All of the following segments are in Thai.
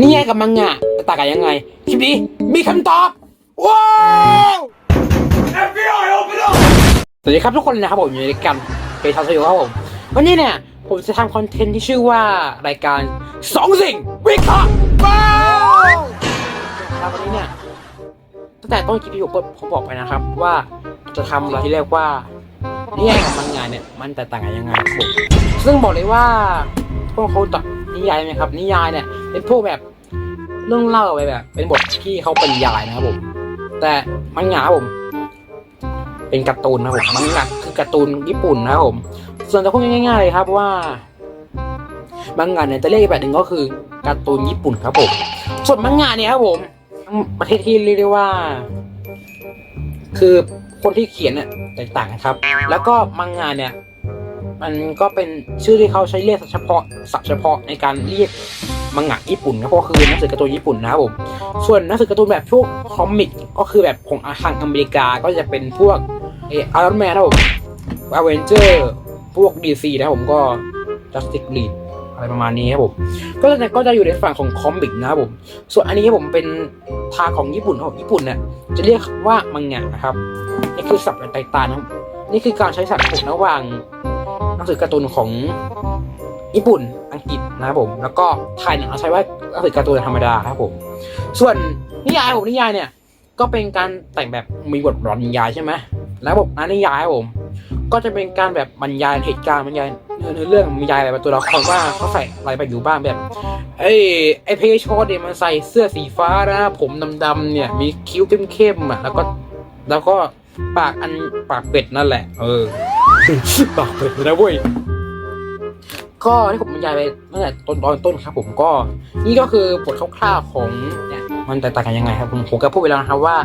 นี่ไงกับมังงะจะต่างกันยังไง คลิปนี้มีคำตอบ ว้าว FBI open up สวัสดีครับทุกคนนะครับผมอยู่ในรายการเปทาสโยครับผม วันนี้เนี่ย ผมจะทำคอนเทนต์ที่ชื่อว่ารายการสองสิ่ง วิเคราะห์ว้าวครับวันนี้เนี่ยตั้งแต่ต้นคลิปที่ผมเปิดผมบอกไปนะครับ ว่าจะทำอะไรที่เรียกว่านิยายกับมังงะเนี่ยมันแตกต่างกันยังไงครับผมซึ่งบอกเลยว่าพวกเขาตัด นิยายไหมครับ นิยายเนี่ยเป็นพวกแบบเรื่องเล่าไปแบบ เป็นบทที่เขาบรรยายนะครับผม แต่มังงะผม เป็นการ์ตูนนะผมมังงะคือการ์ตูนญี่ปุ่นนะครับผม ส่วนจะพูดง่ายๆเลยครับว่ามังงะเนี่ยจะเรียกอีกแบบหนึ่งก็คือการ์ตูนญี่ปุ่นครับผม ส่วนมังงะเนี่ยครับผมประเทศที่เรียกได้ว่า คือคนที่เขียนเนี่ยแตกต่างกันครับ แล้วก็มังงะเนี่ย มันก็เป็นชื่อที่เขาใช้เรียกเฉพาะศัพท์เฉพาะในการเรียกมังงะญี่ปุ่นนะเพราะคือหนังสือการ์ตูนญี่ปุ่นนะครับผมส่วนหนังสือการ์ตูนแบบพวกคอมิกก็คือแบบของทางอเมริกาก็จะเป็นพวกเออร์แมนนะผมอเวนเจอร์พวกดีซีนะผมก็ Justice League อะไรประมาณนี้ครับผมก็จะก็จะอยู่ในฝั่งของคอมิกนะครับผม ส่วนอันนี้ผมเป็นทาของญี่ปุ่นครับญี่ปุ่นเนี่ยจะเรียกว่ามังงะนะครับนี่คือศัพท์แตกต่างนะนี่คือการใช้ศัพท์ระหว่าง นังสือการ์ตูนของญี่ปุ่น อังกฤษนะครับผม แล้วก็ไทยเนี่ยเราใช้ว่าหนังสือการ์ตูนธรรมดาครับผม ส่วนนิยายผมนิยายเนี่ย ก็เป็นการแต่งแบบมีบทบรรยายใช่ไหมแล้วบทนั้นนิยายครับผม ก็จะเป็นการแบบบรรยายเหตุการณ์บรรยายเนื้อเรื่องบรรยายอะไรแบบตัวละครว่าเขาใส่อะไรไปอยู่บ้างแบบไอ้ไอ้เพชอเนี่ยมันใส่เสื้อสีฟ้านะผมดำๆเนี่ย มีคิ้วเข้มๆอะแล้วก็แล้วก็ปากอันปากเป็ดนั่นแหละ เออ ปากเป็ดนะเว้ยก็ที่ผมบรรยายไปตั้งแต่ต้นตอนต้นครับ ผมก็ นี่ก็คือบทคร่าวๆของเนี่ยมันแตกต่างกันยังไงครับผมผมก็พูดไปแล้วนะครับว่า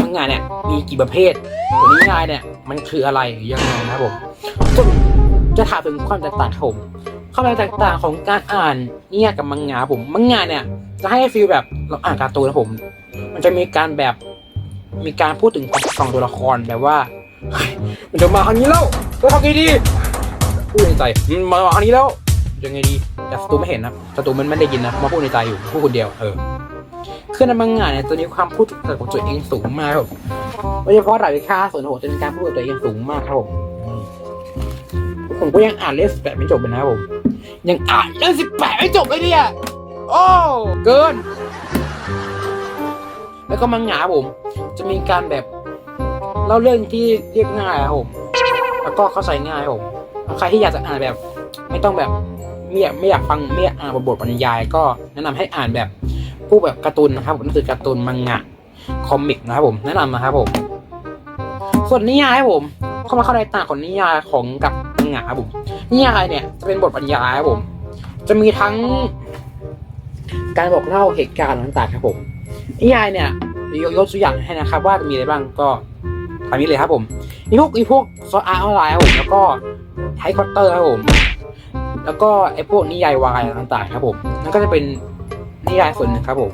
มังงะเนี่ยมีกี่ประเภทตัวนิยายเนี่ยมันคืออะไรยังไงนะครับผมจะถามถึงความแตกต่างครับผมความแตกต่างของการอ่านเนิยายกับมังงะผมมังงะเนี่ย จะให้ฟีลแบบเราอ่านการ์ตูนนะผม มันจะมีการแบบมีการพูดถึงความฟังตัวละครแบบว่า เฮ้ยมันจะมาทางนี้แล้วจะทำไงดีพูดในใจมันมาทางนี้แล้วยังไงดีแต่ศัตรูไม่เห็นนะศัตรูมันไม่ได้ยินนะมาพูดในใจอยู่พูดคนเดียวเออคือในมังงะเนี่ยตัวนี้ความพูดของตัวเองสูงมากครับโดยเฉพาะดาบพิฆาส่วนโหดจะเป็นการพูดตัวเองสูงมากครับผมผมก็ยังอ่านเลขสิบแปดไม่จบเลยนะครับผม ยังอ่านเลขสิบแปดไม่จบเลยเนี่ยโอ้เกิน แล้วก็มังงะผม จะมีการแบบ เล่าเรื่องที่เรียบง่ายครับผมแล้วก็เข้าใจง่ายครับผมใครที่อยากจะอ่านแบบ ไม่ต้องแบบไม่อยากไม่อยากฟังไม่อยากอ่านบทบรรยาย ก็แนะนำให้อ่านแบบพวกแบบการ์ตูนนะครับผมหนังสือการ์ตูนมังงะคอมิกนะครับผมแนะนำนะครับผม ส่วนนิยายครับผมเข้ามาเข้าในต่างของนิยายของกับมังงะครับผมนิยายเนี่ยจะเป็นบทบรรยายครับผม จะมีทั้ง การบอกเล่าเหตุการณ์ต่างๆครับผมนิยายเนี่ยยกยกตัวอย่างให้นะครับ ว่ามีอะไรบ้างก็ ตามนี้เลยครับผมมีพวกมีพวกซออาร์ออนไลน์ครับผมแล้วก็ไฮคอตเตอร์ครับผม แล้วก็ไอพวกนิยายวายต่างๆครับผมนั่นก็จะเป็นนิยายส่วนหนึ่งครับผม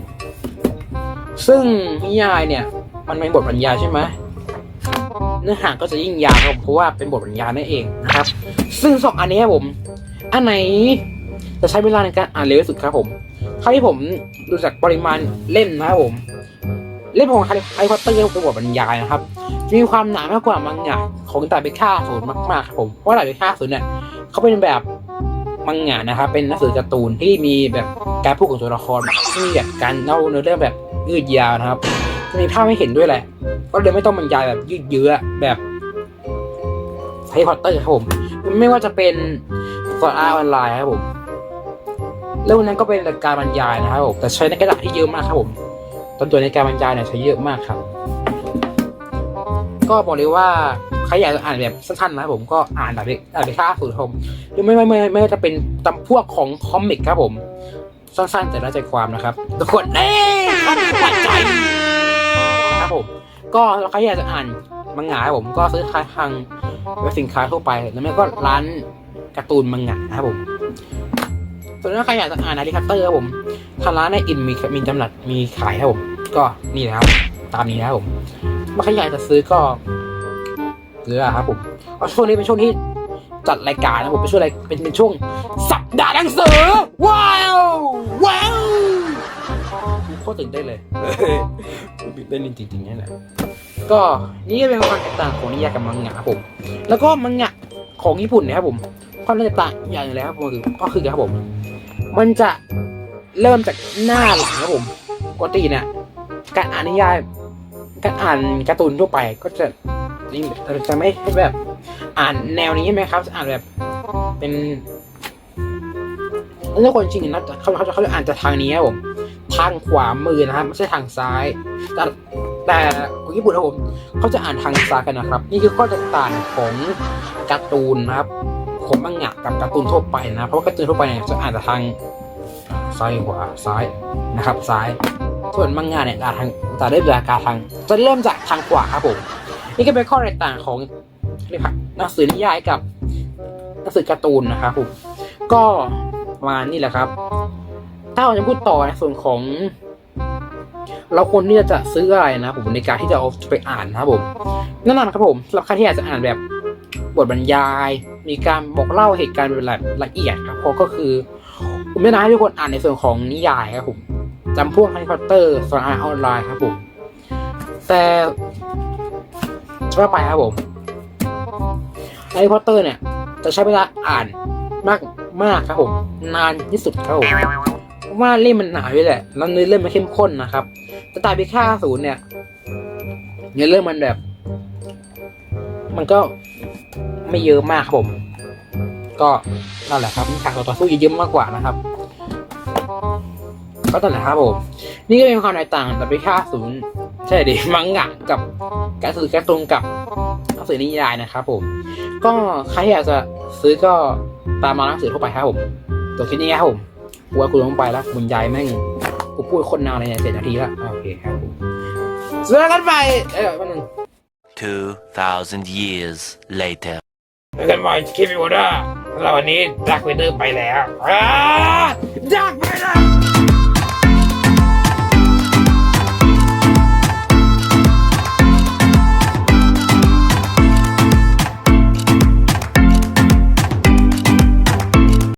ซึ่งนิยายเนี่ย มันเป็นบทบรรยายใช่ไหมเนื้อหาก็จะยิ่งยาวครับผมเพราะว่าเป็นบทบรรยายนั่นเองนะครับ ซึ่งสองอันนี้ครับผม อันไหนจะใช้เวลาในการอ่านเร็วที่สุดครับผมเท่าที่ผมดูจากปริมาณเล่มนะครับผม เล่มของไฮไฮพอตเตอร์เป็นบทบรรยายนะครับ มีความหนามากกว่ามังงะของดาบเบค่าศูนย์มากๆครับผมเพราะดาบเบค่าศูนย์เนี่ยเขาเป็นแบบมังงะนะครับเป็นหนังสือการ์ตูนที่มีแบบการพูดของตัวละครที่มีแบบการเล่าเนื้อเรื่องแบบยืดยาวนะครับจะมีภาพให้เห็นด้วยแหละ ก็เลยไม่ต้องบรรยายแบบยืดเยื้อแบบไฮพอตเตอร์ครับผม ไม่ว่าจะเป็นสอนอาออนไลน์ครับผมแล้ววันนั้นก็เป็นการบรรยายนะครับผมแต่ใช้ในกระดาษที่เยอะมากครับผมตอนตัวในการบรรยายเนี่ยใช้เยอะมากครับ ก็บอกเลยว่าใครอยากจะอ่านแบบสั้นๆนะครับผมก็อ่านแบบอ่านไปค่าสูตรผมหรือไม่ไม่ไม่ไม่ว่าจะเป็นตำพวกของคอมิกครับผม สั้นๆแต่ได้ใจความนะครับทุกคนเน่ขั้นหัวใจครับผม ก็ใครอยากจะอ่านมังงะผมก็ซื้อขาทางเว็บสินค้าทั่วไปแล้วไม่ก็ร้านการ์ตูนมังงะนะครับผมส่วนถ้าใครอยากจะอ่านนาฬิกาเตอร์ครับผมทางร้านในอินมีมีจำหน่ายมีขายครับผม ก็นี่นะครับ ตามนี้นะครับผม ถ้าใครอยากจะซื้อก็ซื้ออะครับผมเอาช่วงนี้เป็นช่วงที่จัดรายการนะผมเป็นช่วงอะไรเป็นเป็นช่วงสัปดาห์หนังสือว้าวว้าวตื่นเต้นเลยตื่นเต้นจริงๆนี่แหละก็นี่ก็เป็นความแตกต่างของนิยายกับมังงะครับผม แล้วก็มังงะของญี่ปุ่นเนะครับผมความแตกต่างอย่างหนึงแล้วครับผมคือก็คือครับผม มันจะเริ่มจากหน้าหลังครับผมปกติเนี่ยการอ่านนิยาย การอ่านการ์ตูนทั่วไปก็จะนี่จะไม่แบบอ่านแนวนี้ใช่ไหมครับจะอ่านแบบเป็นถ้าคนจริงนะเขาเขาจะเขาจะอ่านจากทางนี้ครับผมทางขวามือนะครับไม่ใช่ทางซ้าย แต่แต่คนญี่ปุ่นครับผมเขาจะอ่านทางซ้ายกันนะครับ นี่คือข้อแตกต่างของการ์ตูนนะครับของมังงะกับการ์ตูนทั่วไปนะเพราะว่าการ์ตูนทั่วไปเนี่ยจะอ่านจากทางซ้ายขวาซ้ายนะครับซ้าย ส่วนมังงะเนี่ยจะทางจะเริ่มจาการทางจะเริ่มจากทางขวาครับผมนี่ก็เป็นข้อแตกต่างของหนังสือนิยายกับหนังสือการ์ตูนนะครับผมก็มานี่แหละครับ ถ้าเราจะพูดต่อในส่วนของ เราควรที่จะซื้ออะไรนะผมในการที่จะเอาไปอ่านนะครับผมแน่นอนครับผมสำหรับใครที่อยากจะอ่านแบบบทบรรยาย มีการบอกเล่าเหตุการณ์เป็นแบบละเอียดครับเพราะก็คือผมแนะนำให้ทุกคนอ่านในส่วนของนิยายครับผม จำพวกฮันนี่พอตเตอร์สารออนไลน์ครับผม แต่ว่าไปครับผมฮันนี่พอตเตอร์เนี่ย จะใช้เวลาอ่านมากมากครับผม นานที่สุดครับผมว่าเล่มมันหนาด้วยแหละแล้วเนื้อเรื่องมันเข้มข้นนะครับแต่ตายไปค่าศูนย์เนี่ยเนื้อเรื่องมันแบบ มันก็ไม่เยอะมากครับผม ก็นั่นแหละครับมีฉากต่อสู้เยอะๆมากกว่านะครับ ก็นั่นแหละครับผมนี่ก็เป็นความแตกต่างแต่ไปค่าศูนย์ใช่ดิมังงะกับการสื่อการ์ตูนกับหนังสือนิยายนะครับผม ก็ใครที่อยากจะซื้อก็ตามมาหนังสือทั่วไปครับผมตัวคิดนี้ครับผมกูว่ากูลงไปแล้วคุณยายแม่งกูพูดคนนานเลยเนี่ยเจ็ดนาทีแล้วโอเคครับผมเจอกันใหม่เออวันหนึ่ง2,000 years later. เจอกันใหม่คลิปวิวเดอร์แล้ววันนี้ดักเวเดอร์ไปแล้ว